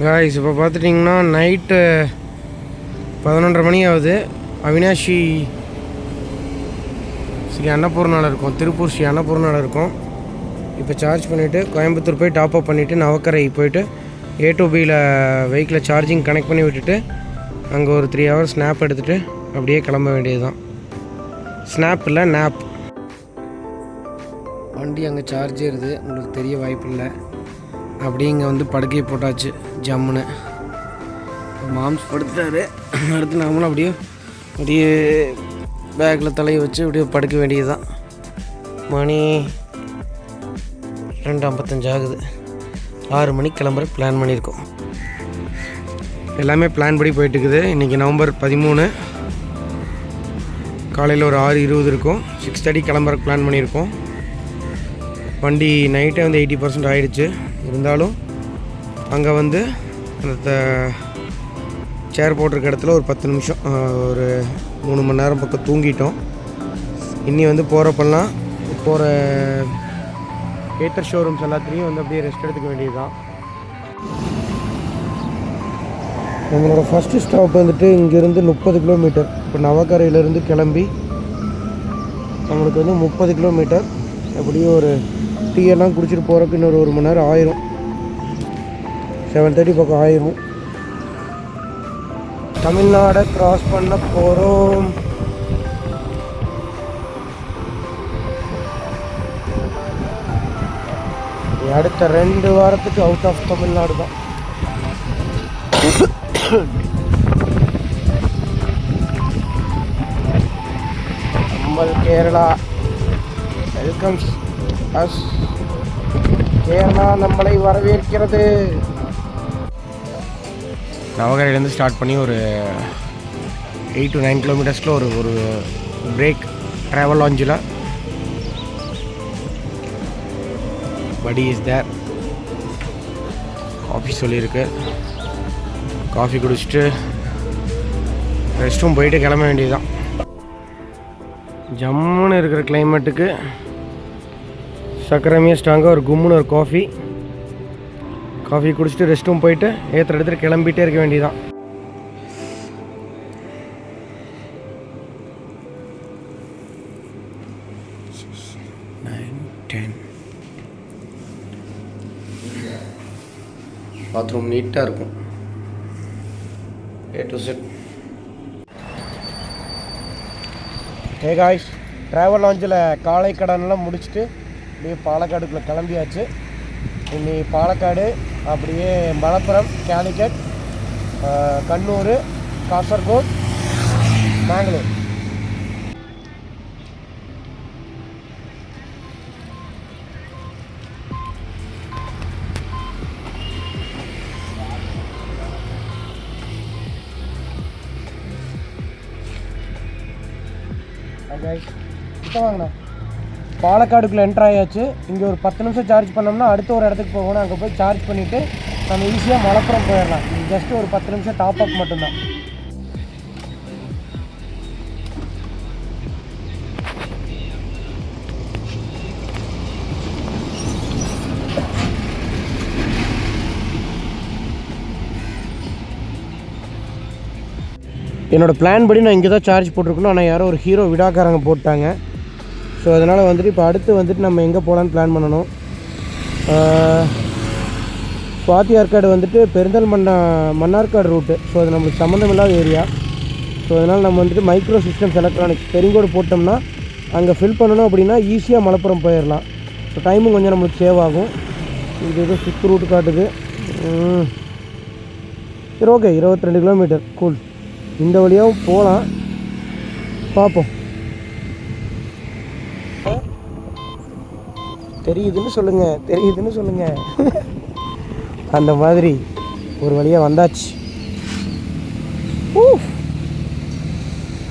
Guys இப்போ பார்த்துட்டிங்கன்னா night பதினொன்றரை மணி ஆகுது. அவினாஷி ஸ்ரீ அன்னபூர்ணாவில் இருக்கும். திருப்பூர் ஸ்ரீ அன்னபூர்ணாவில் இருக்கும். இப்போ சார்ஜ் பண்ணிவிட்டு கோயம்புத்தூர் போய் டாப் அப் பண்ணிவிட்டு நவக்கரை போயிட்டு ஏ டு பியில் வெஹிக்கிளை சார்ஜிங் கனெக்ட் பண்ணி விட்டுட்டு அங்கே ஒரு த்ரீ ஹவர்ஸ் ஸ்னாப் எடுத்துகிட்டு அப்படியே கிளம்ப வேண்டியது தான் ஸ்னாப் இல்லை நாப் வண்டி அங்கே சார்ஜ் ஏறுது. உங்களுக்கு தெரிய வாய்ப்பு இல்லை. அப்படியே இங்கே வந்து படுக்கையை போட்டாச்சு. ஜம்முன்னு மாம்ஸ் படுத்துட்டாரு. அடுத்து நாமளும் அப்படியே அப்படியே பேக்கில் தலையை வச்சு அப்படியே படுக்க வேண்டியது தான் மணி ரெண்டு ஐம்பத்தஞ்சு ஆகுது. ஆறு மணிக்கு கிளம்புற பிளான் பண்ணியிருக்கோம். எல்லாமே பிளான் படி போயிட்டுருக்குது இன்றைக்கி நவம்பர் பதிமூணு. காலையில் ஒரு ஆறு இருபது இருக்கும். சிக்ஸ் தேர்ட்டி கிளம்புற பிளான் பண்ணியிருக்கோம். வண்டி நைட்டே வந்து எயிட்டி பர்சன்ட் ஆகிடுச்சு இருந்தாலும் அங்கே வந்து அந்த சேர் போட்டிருக்க இடத்துல ஒரு பத்து நிமிஷம் ஒரு மூணு மணி நேரம் பக்கம் தூங்கிட்டோம். இன்னி வந்து போகிறப்பெல்லாம் போகிற ஏத்தர் ஷோரூம்ஸ் எல்லாத்துலேயும் வந்து அப்படியே ரெஸ்ட் எடுத்துக்க வேண்டியது தான் நம்மளோட ஃபஸ்ட்டு ஸ்டாப் வந்துட்டு இங்கேருந்து முப்பது கிலோமீட்டர் இப்போ நவக்கரையிலேருந்து கிளம்பி நம்மளுக்கு வந்து முப்பது கிலோமீட்டர் எப்படியும் ஒரு டீ எல்லாம் குடிச்சிட்டு போகிறதுக்கு இன்னொரு ஒரு மணி நேரம் ஆயிரும். செவன் தேர்ட்டி பக்கம் ஆயிரும். தமிழ்நாடை கிராஸ் பண்ண போகிறோம் அடுத்த ரெண்டு வாரத்துக்கு அவுட் ஆஃப் தமிழ்நாடு தான். நம்மள் கேரளா. வெல்கம்ஸ் அஸ் கேரளா நம்மளை வரவேற்கிறது. நவகரையிலேருந்து ஸ்டார்ட் பண்ணி ஒரு எயிட் டு நைன் கிலோமீட்டர்ஸில் ஒரு ஒரு பிரேக் ட்ராவல் லாஞ்சில் படி இஸ் தேர் காஃபி சொல்லியிருக்கு. காஃபி குடிச்சிட்டு ரெஸ்ட் ரூம் போயிட்டு கிளம்ப வேண்டியதுதான். ஜம்முன்னு இருக்கிற கிளைமேட்டுக்கு சக்கரமே ஸ்ட்ராங்காக ஒரு கும்முன்னு ஒரு காஃபி காஃபி குடிச்சிட்டு ரெஸ்ட் ரூம் போயிட்டு ஏற்றுற எடுத்துகிட்டு கிளம்பிட்டே இருக்க வேண்டியதுதான். டென் பாத்ரூம் நீட்டாக இருக்கும். A to Z hey guys travel லாஞ்சில் காலை கடன்லாம் முடிச்சுட்டு அப்படியே பாலக்காடுக்குள்ளே கிளம்பியாச்சு. இன்னி பாலக்காடு அப்படியே மலப்புரம் கேலிக்கட் கண்ணூர் காசர்கோட் மேங்களூர் கிட்ட வாங்கண்ணா. பாலக்காடுக்குள்ளே என்ட்ரு ஆயாச்சு. இங்கே ஒரு பத்து நிமிஷம் சார்ஜ் பண்ணோம்னா அடுத்த ஒரு இடத்துக்கு போகணும். அங்கே போய் சார்ஜ் பண்ணிவிட்டு நம்ம ஈஸியாக மலப்புறம் போயிடலாம். இது ஒரு பத்து நிமிஷம் டாப் அப் மட்டும்தான். என்னோடய பிளான் படி நான் இங்கே தான் சார்ஜ் போட்டிருக்கணும். ஆனால் யாரோ ஒரு ஹீரோ விடாக்காரங்க போட்டாங்க. ஸோ அதனால் வந்துட்டு இப்போ அடுத்து வந்துட்டு நம்ம எங்கே போகலான்னு பிளான் பண்ணணும். ஆஹ், சுவாதி வந்துட்டு பெருந்தல் மன்ன மன்னார்காடு ரூட்டு ஸோ அது நம்மளுக்கு சம்மந்தமில்லாத ஏரியா ஸோ அதனால் நம்ம வந்துட்டு மைக்ரோ சிஸ்டம்ஸ் எலக்ட்ரானிக்ஸ் பெருங்கோடு போட்டோம்னா அங்கே ஃபில் பண்ணணும் அப்படின்னா ஈஸியாக மலப்புரம் போயிடலாம் ஸோ டைமும் கொஞ்சம் நம்மளுக்கு சேவ் ஆகும். இது ஏதோ சுற்று ரூட்டு காட்டுது. சரி ஓகே இருபத்தி ரெண்டு கிலோமீட்டர் கூல் இந்த வழியாகவும் போகலாம் பார்ப்போம். தெரியுதுன்னு சொல்லுங்க தெரியுதுன்னு சொல்லுங்க. அந்த மாதிரி ஒரு வழியாக வந்தாச்சு.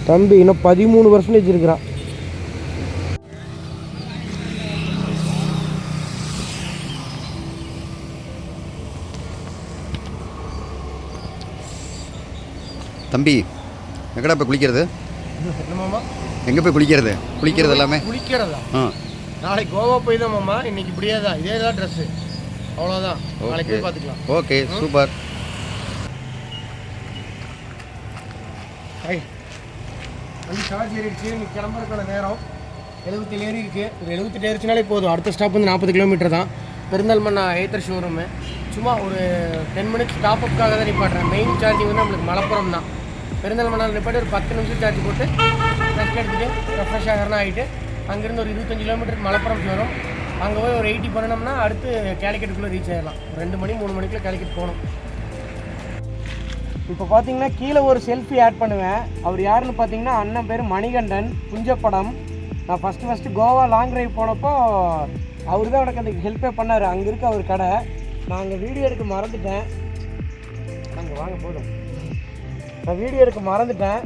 தம்பி இன்னும் பதிமூணு பர்சன்டேஜ் இருக்கிறான். தம்பி எங்கடா இப்போ குளிக்கிறது? எங்கே போய் குளிக்கிறது? குளிக்கிறது எல்லாமே? குளிக்கிறதா? ஆ. நாளைக்கு கோவா போய் இன்னைக்கு இப்படியே தான். இதே தான் ட்ரெஸ்ஸு அவ்வளோதான் நாளைக்கு போய் பார்த்துக்கலாம். Okay super. வண்டி சார்ஜ் ஏறிடுச்சு. இன்னைக்கு கிளம்புறதுக்கான நேரம். எழுபத்தில் ஏறி இருக்குது ஒரு எழுபத்தெட்டு ஏறிச்சுனாலே போதும். அடுத்த ஸ்டாப் வந்து நாற்பது கிலோமீட்டர் தான். பெருந்தல்மண்ணா ஏத்தர் ஷோரூமு சும்மா ஒரு டென் மினிட்ஸ் ஸ்டாப் அப்புக்காக தான் நிப்பாட்டுறேன். மெயின் சார்ஜிங் வந்து நம்மளுக்கு மலப்புரம் தான். பெருந்தல்மண்ணாவில் நிப்பாட்டி ஒரு பத்து நிமிஷம் சார்ஜ் போட்டு ரெஸ்ட் எடுத்துகிட்டு ரெஃப்ரெஷ் ஆகிறனா ஆகிட்டு அங்கேருந்து ஒரு இருபத்தஞ்சு கிலோமீட்டர் மலப்புரம் வரும் அங்கே போய் ஒரு எயிட்டி பண்ணணும்னா அடுத்து கேலிக்கெட்டுக்குள்ளே ரீச் ஆகிடலாம் ரெண்டு மணி மூணு மணிக்குள்ளே கேலிக்கெட் போகணும். இப்போ பார்த்தீங்கன்னா கீழே ஒரு செல்ஃபி ஆட் பண்ணுவேன். அவர் யாருன்னு பார்த்தீங்கன்னா அண்ணன் பேர் மணிகண்டன் புஞ்சப்படம். நான் first first Goa long drive போனப்போ அவர் தான் எனக்கு அந்த ஹெல்ப்பே பண்ணார். அங்கே இருக்க அவர் கடை. நான் அங்கே வீடியோ எடுக்க மறந்துட்டேன். அங்கே வாங்க போதும். நான் வீடியோ எடுக்க மறந்துட்டேன்.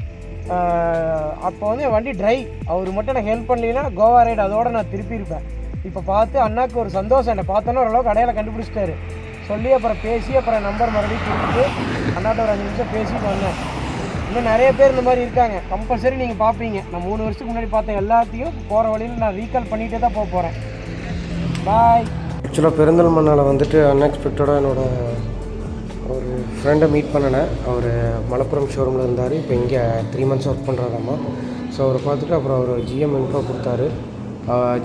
அப்போ வந்து வண்டி ட்ரை அவர் மட்டும் எனக்கு ஹெல்ப் பண்ணலைன்னா கோவா ரைடு அதோட நான் திருப்பி இருப்பேன் இப்போ பார்த்து அண்ணாக்கு ஒரு சந்தோஷம். என்னை பார்த்தோன்னே ஓரளவுக்கு கடையில் கண்டுபிடிச்சிட்டாரு. சொல்லி அப்புறம் பேசி அப்புறம் நம்பர் மறுபடியும் கொடுத்துட்டு அண்ணாட்ட ஒரு அஞ்சு நிமிஷம் பேசிட்டு வந்தேன். இன்னும் நிறைய பேர் இந்த மாதிரி இருக்காங்க. கம்பல்சரி நீங்கள் பார்ப்பீங்க. நான் மூணு வருஷத்துக்கு முன்னாடி பார்த்த எல்லாத்தையும் போகிற வழியில் நான் ரீகால் பண்ணிகிட்டே தான் போக போகிறேன் பாய் ஆக்சுவலாக பெருந்தல்மண்ணால் வந்துட்டு அன்எக்ஸ்பெக்டடாக என்னோட ஒரு ஃப்ரெண்டை மீட் பண்ணினேன் அவர் மலப்புரம் ஷோரூமில் இருந்தார். இப்போ இங்கே த்ரீ மந்த்ஸ் ஒர்க் பண்ணுறாராம்மா ஸோ அவரை பார்த்துட்டு அப்புறம் அவர் ஜிஎம் இன்ஃபோ கொடுத்தாரு.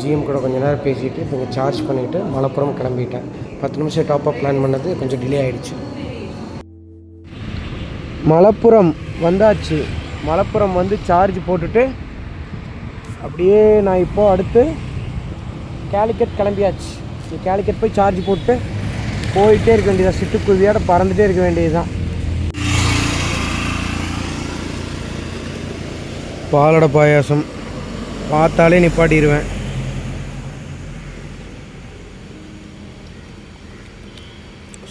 ஜிஎம் கூட கொஞ்ச நேரம் பேசிவிட்டு இப்போ இங்கே சார்ஜ் பண்ணிவிட்டு மலப்புரம் கிளம்பிட்டேன். பத்து நிமிஷம் டாப்அப் பிளான் பண்ணது கொஞ்சம் டிலே ஆகிடுச்சு மலப்புரம் வந்தாச்சு. மலப்புரம் வந்து சார்ஜ் போட்டுட்டு அப்படியே நான் இப்போது அடுத்து கேலிக்கட் கிளம்பியாச்சு. கேலிக்கட் போய் சார்ஜ் போட்டு போயிட்டே இருக்க வேண்டியதான் சிட்டுக்குருவியோட பறந்துட்டே இருக்க வேண்டியதுதான். பாலட பாயாசம். பார்த்தாலே நிப்பாட்டிடுவேன்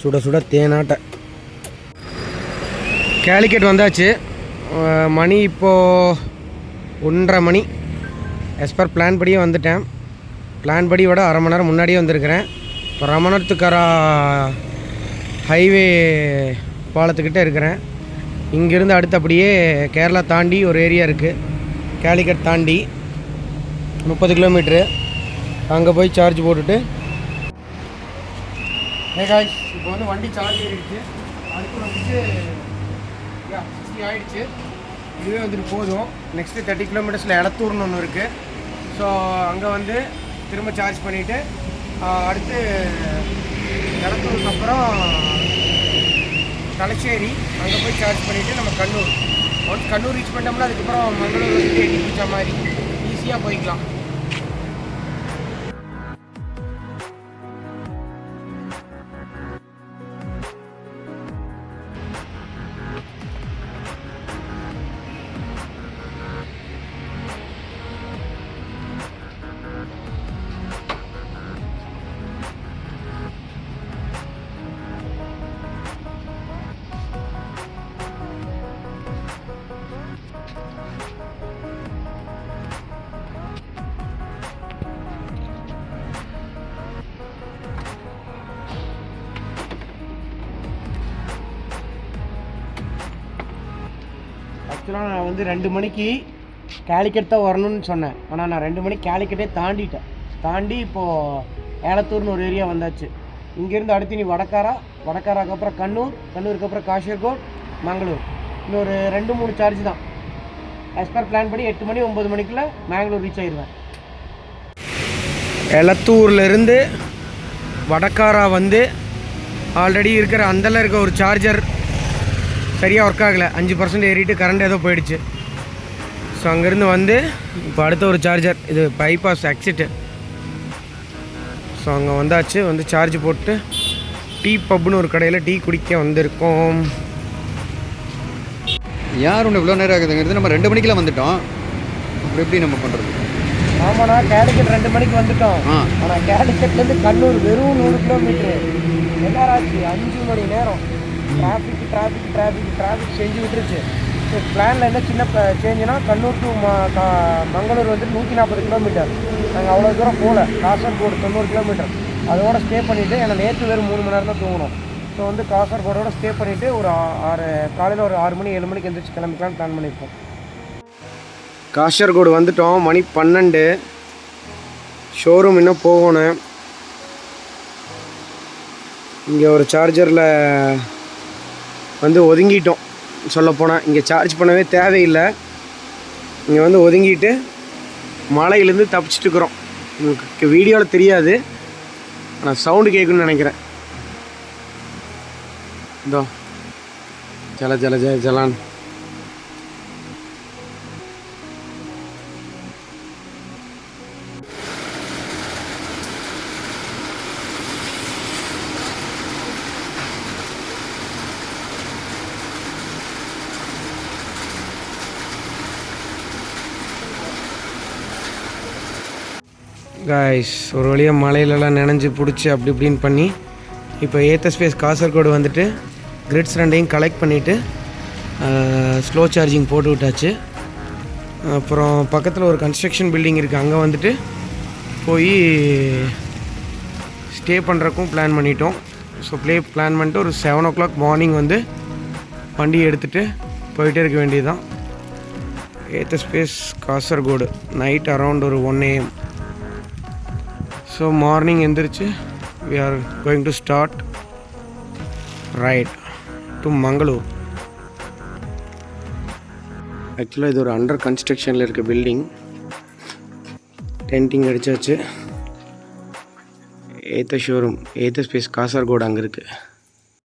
சுட சுட தேனாட்டை. கேலிக்கெட் வந்தாச்சு. மணி இப்போது ஒன்றரை மணி. எஸ் பர் பிளான் படியே வந்துட்டேன். பிளான் படி விட அரை மணி நேரம் முன்னாடியே வந்திருக்கிறேன். ரமணத்துக்கரா ஹைவே பாலத்துக்கிட்ட இருக்கிறேன். இங்கேருந்து அடுத்து அப்படியே கேரளா தாண்டி ஒரு ஏரியா இருக்குது கேலிக்கட் தாண்டி முப்பது கிலோமீட்ரு அங்கே போய் சார்ஜ் போட்டுட்டு. காய்ஸ் இப்போ வந்து வண்டி சார்ஜ் ஏறிடுச்சு. அதுக்கு வந்துட்டு யா சிக்ஸ்டி இதுவே வந்துட்டு போதும். நெக்ஸ்ட்டு தேர்ட்டி கிலோமீட்டர்ஸில் இடத்தூர்னு ஒன்று இருக்குது ஸோ அங்கே வந்து திரும்ப சார்ஜ் பண்ணிவிட்டு அடுத்து எலத்தூருக்கு அப்புறம் தலைச்சேரி அங்கே போய் சார்ஜ் பண்ணிவிட்டு நம்ம கண்ணூர். ஒன்ஸ் கண்ணூர் ரீச் பண்ணிட்டோம்னா அதுக்கப்புறம் மங்களூர் வந்து எட்டி பிடிச்ச மாதிரி ஈஸியாக போய்க்கலாம். ஆக்சுவலாக நான் வந்து ரெண்டு மணிக்கு கேலிக்கட் தான் வரணும்னு சொன்னேன். ஆனால் நான் ரெண்டு மணிக்கு கேலிக்கட்டே தாண்டிட்டேன். தாண்டி இப்போது ஏலத்தூர்னு ஒரு ஏரியா வந்தாச்சு. இங்கேருந்து அடுத்து நீ வடக்காரா? வடக்காராக்கு அப்புறம் கண்ணூர் கண்ணூருக்கு அப்புறம் காஷிர்கோட் மங்களூர். இன்னொரு ரெண்டு மூணு சார்ஜ் தான். ஆஸ் பர் பிளான் படி எட்டு மணி ஒம்பது மணிக்குள்ளே மேங்களூர் ரீச் ஆயிடுவேன் எலத்தூர்லேருந்து வடக்காரா வந்து ஆல்ரெடி இருக்கிற அந்தல இருக்க ஒரு சார்ஜர் சரியாக ஒர்க் ஆகலை. அஞ்சு பர்சன்ட் ஏறிட்டு கரண்ட் ஏதோ போயிடுச்சு. ஸோ அங்கேருந்து வந்து இப்போ அடுத்த ஒரு சார்ஜர் இது பைபாஸ் எக்ஸிட்டு ஸோ அங்கே வந்தாச்சு. வந்து சார்ஜ் போட்டு டீ பப்னு ஒரு கடையில் டீ குடிக்க வந்திருக்கோம். யார் ஒன்று இவ்வளோ நேரம் ஆகுதுங்கிறது நம்ம ரெண்டு மணிக்கெல்லாம் வந்துட்டோம். அப்புறம் எப்படி நம்ம பண்ணுறது ஆமாண்ணா கேலிக்கட் ரெண்டு மணிக்கு வந்துட்டோம். ஆ. ஆனால் கேலிக்கட்லேருந்து கண்ணூர் வெறும் நூறு கிலோமீட்ரு எல்லாராச்சு அஞ்சு மணி நேரம். டிராஃபிக் டிராஃபிக் டிராஃபிக் டிராஃபிக் செஞ்சு விட்டுருச்சு. ஸோ பிளானில் என்ன சின்ன சேஞ்சுனா கண்ணூர் டு மங்களூர் வந்து நூற்றி நாற்பது கிலோமீட்டர் நாங்கள் அவ்வளோ தூரம் போகல. காசர்கோடு தொண்ணூறு கிலோமீட்டர் அதோட ஸ்டே பண்ணிவிட்டு ஏன்னா நேற்று வேறு மூணு மணி நேரம் தான் தூங்கணும் ஸோ வந்து காசர்கோடோட ஸ்டே பண்ணிவிட்டு ஒரு ஆறு காலையில் ஒரு ஆறு மணி ஏழு மணிக்கு எந்திரிச்சு கிளம்பிக்கலாம்னு பிளான் பண்ணியிருக்கோம். காசர்கோடு வந்துட்டோம். மணி பன்னெண்டு. ஷோரூம் இன்னும் போகணும். இங்கே ஒரு சார்ஜரில் வந்து ஒதுங்கிட்டோம். சொல்லப்போனால் இங்கே சார்ஜ் பண்ணவே தேவையில்லை. இங்கே வந்து ஒதுங்கிட்டு மலையிலேருந்து தப்பிச்சிட்டு இருக்கிறோம். உங்களுக்கு வீடியோவில் தெரியாது. ஆனால் சவுண்டு கேட்குன்னு நினைக்கிறேன். இதோ ஜல ஜல ஜல ஜலான்னு காய்ஸ் ஒரு வழியாக மலையிலலாம் நினைஞ்சு பிடிச்சி அப்படி இப்படின்னு பண்ணி இப்போ ஏத்த ஸ்பேஸ் காசர்கோடு வந்துட்டு கிரிட்ஸ் ரெண்டையும் கலெக்ட் பண்ணிவிட்டு ஸ்லோ சார்ஜிங் போட்டு விட்டாச்சு. அப்புறம் பக்கத்தில் ஒரு கன்ஸ்ட்ரக்ஷன் பில்டிங் இருக்குது அங்கே வந்துட்டு போய் ஸ்டே பண்ணுறக்கும் பிளான் பண்ணிட்டோம். ஸோ ப்ளே பிளான் பண்ணிட்டு ஒரு செவன் ஓ கிளாக் மார்னிங் வந்து வண்டி எடுத்துகிட்டு போயிட்டே இருக்க வேண்டியதுதான். ஏத்த ஸ்பேஸ் காசர்கோடு நைட் அரவுண்ட் ஒரு ஒன் ஏஎம் ஸோ மார்னிங் எந்திரிச்சு we are going to start right to Mangalore ஆக்சுவலாக இது ஒரு அண்டர் கன்ஸ்ட்ரக்ஷனில் இருக்க பில்டிங் டென்ட்டிங் அடிச்சாச்சு. ஏத்த ஷோரூம் ஏத்த ஸ்பேஸ் காசர்கோடு அங்கே இருக்குது